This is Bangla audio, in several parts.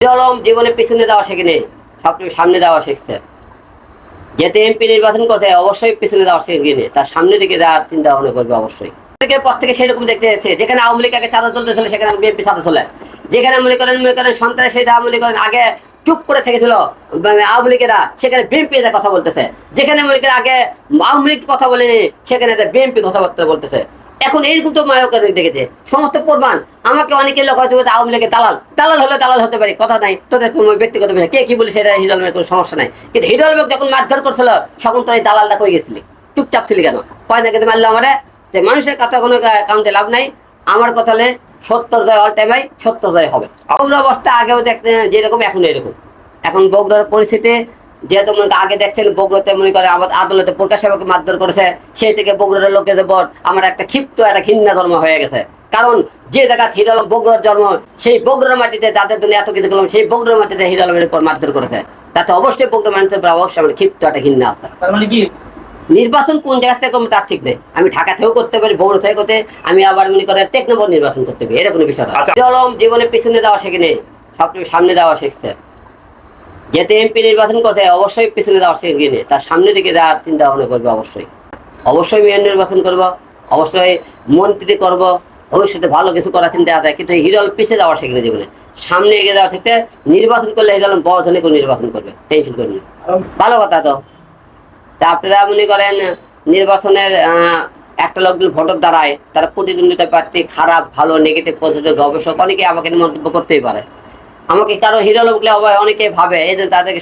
আলম জীবনে পিছনে দেওয়া শেখেনি সবটুকু সামনে দেওয়া শিখছে। যেহেতু এমপি নির্বাচন করছে, অবশ্যই পিছনে দেওয়া শেখেনি, তার সামনে দিকে দেওয়ার চিন্তা ভাবনা করবে অবশ্যই। পর থেকে সেরকম দেখতে যাচ্ছে যেখানে আওয়ামী লীগ আগে চাঁদা তুলতে ছিল, সেখানে বিএনপি চাঁদা তোলে। যেখানে মনে করেন মনে করেন সন্ত্রাস সেটা মনে করেন আগে চুপ করে থেকেছিল মানে আওয়ামী লীগেরা, সেখানে বিএনপি কথা বলতেছে। যেখানে মনে করেন আগে আওয়ামী লীগ কথা বলেনি, সেখানে বিএনপি কথাবার্তা বলতেছে। এখন এইরকম তো মায়ক দেখেছে? সমস্ত প্রমাণ আমাকে অনেকে লোক হয়তো আওয়ামী লীগের দালাল। দালাল হলে দালাল হতে পারে, কথা নাই। তোদের কোনো ব্যক্তিগত বিষয় কে কি বলি সেটা হিরো কোনো সমস্যা নাই। কিন্তু হিরো যখন মারধর করছিল, তখন তো এই দালালটা কই গেছিলি? চুপচাপ ছিলি কেন? কয় না কিন্তু মারলো আমারে? যে মানুষের কথা কোনো কাউন্টে লাভ নাই। আমার কথা হলে সত্তর জয় অল টাইমাই সত্তর জয় হবে। বগুড়া অবস্থা আগেও দেখতে যেরকম এখন এরকম। এখন বগুড়ার পরিস্থিতি যেহেতু মনে আগে দেখছেন বগুড়াতে মনে করে আমার আদালতে প্রকাশ সেবকে মারধর করেছে সেই থেকে বগুড়ার লোকের উপর আমার একটা ক্ষিপ্ত একটা ঘৃণা ধর্ম হয়ে গেছে। কারণ যে জায়গা হিরালম বগুড়ার জন্ম সেই বগুড়ার মাটিতে যাদের জন্য এত কিছু করলাম সেই বগুড়ার মাটিতে হিরালমের উপর মারধর করেছে। তাতে অবশ্যই বগুড়া মানুষের উপর অবশ্যই আমার ক্ষিপ্ত একটা ঘৃণা আছে। মানে নির্বাচন কোন জায়গা থেকে করব তার ঠিক নেই। আমি ঢাকা থেকেও করতে পারি বগুড়া থেকে করতে আমি আবার মনে করে টেক নম্বর নির্বাচন করতে পারি এটা কোনো বিষয় না। আচ্ছা। জীবনে পিছনে দেওয়া শেখেনি সবটুকু সামনে দেওয়া শিখছে। যেহেতু এমপি নির্বাচন করছে, অবশ্যই পিছনে যাওয়ার দেওয়া শেখেনি তার সামনে দিকে দেওয়ার চিন্তা ভাবনা করবে অবশ্যই। অবশ্যই মেয়র নির্বাচন করব, অবশ্যই মন্ত্রী করব ভবিষ্যতে ভালো কিছু করার চিন্তা আছে, কিন্তু হিরল পিছিয়ে যাওয়ার শেখেনি জীবনে সামনে এগিয়ে যাওয়ার শিখতে নির্বাচন করলে হিরল বড় ধরনের কোনো নির্বাচন করবে টেনশন করবে না। ভালো কথা তো। তা আপনারা মনে করেন, নির্বাচনের একটা লোক ভোটের দাঁড়ায়, তারা প্রতিদ্বন্দ্বিতা প্রার্থী, খারাপ, ভালো নেগেটিভ পজিটিভ গবেষক অনেকে আমাকে মন্তব্য করতেই পারে। আমাকে কারও হিরো আলম আবার অনেকে ভাবে, এই জন্য তাদেরকে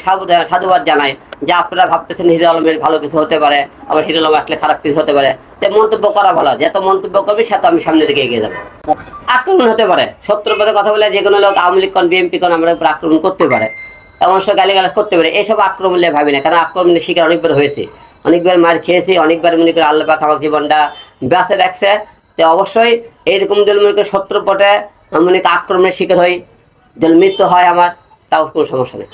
সাধুবাদ জানায় যে আপনারা ভাবতেছেন হিরো আলমের ভালো কিছু হতে পারে, আবার হিরো আলম আসলে খারাপ কিছু হতে পারে। তো মন্তব্য করা ভালো, যত মন্তব্য করবে সে তো আমি সামনে দিকে এগিয়ে যাব। আক্রমণ হতে পারে, সত্তর পদে কথা বলে যে কোনো লোক, আওয়ামী লীগ কন, বিএনপি কন, আমরা উপর আক্রমণ করতে পারে। এমন সব গালিগালাজ করতে পারে আক্রমণ নিয়ে ভাবি না, কারণ আক্রমণের শিকার অনেকবার হয়েছে। অনেকবার মার খেয়েছি, অনেকবার মনে করে আল্লাহ পাক আমার জীবনটা ব্যাসে রাখছে। তো অবশ্যই এইরকম যদি মনে করে সত্তর পটে মনে করি আক্রমণের শিকার হই। যদি মৃত্যু হয় আমার তাও কোনো সমস্যা নেই।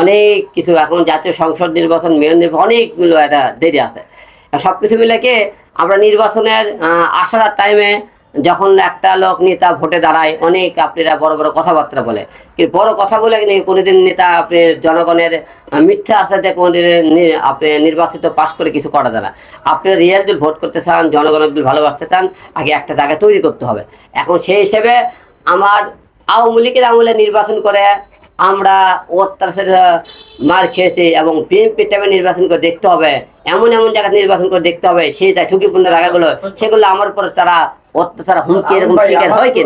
অনেক কিছু এখন জাতীয় সংসদ নির্বাচন মেয়র নির্বাচন অনেকগুলো একটা দেরি আছে। সব কিছু মিলে কি আমরা নির্বাচনের আসার টাইমে যখন একটা লোক নেতা ভোটে দাঁড়ায় অনেক আপনারা বড় বড় কথাবার্তা বলে। কিন্তু বড় কথা বলে কোনোদিন নেতা আপনি জনগণের মিথ্যা আশাতে কোনোদিন আপনি নির্বাচিত পাশ করে কিছু করা যায় না। আপনি রিয়েল যদি ভোট করতে চান জনগণের যদি ভালোবাসতে চান আগে একটা জায়গা তৈরি করতে হবে। এখন সেই হিসেবে আমার আওয়ামী লীগের আমলে নির্বাচন করে আমরা অত্যাচার মার খেয়েছি এবং বিএনপি টাইমে নির্বাচন করে দেখতে হবে এমন এমন জায়গা নির্বাচন করে দেখতে হবে সেটা ঝুঁকিপূর্ণ রাখাগুলো সেগুলো আমার উপর তারা অত্যাচার হুমকি এরকম শিকার হয় কিনা?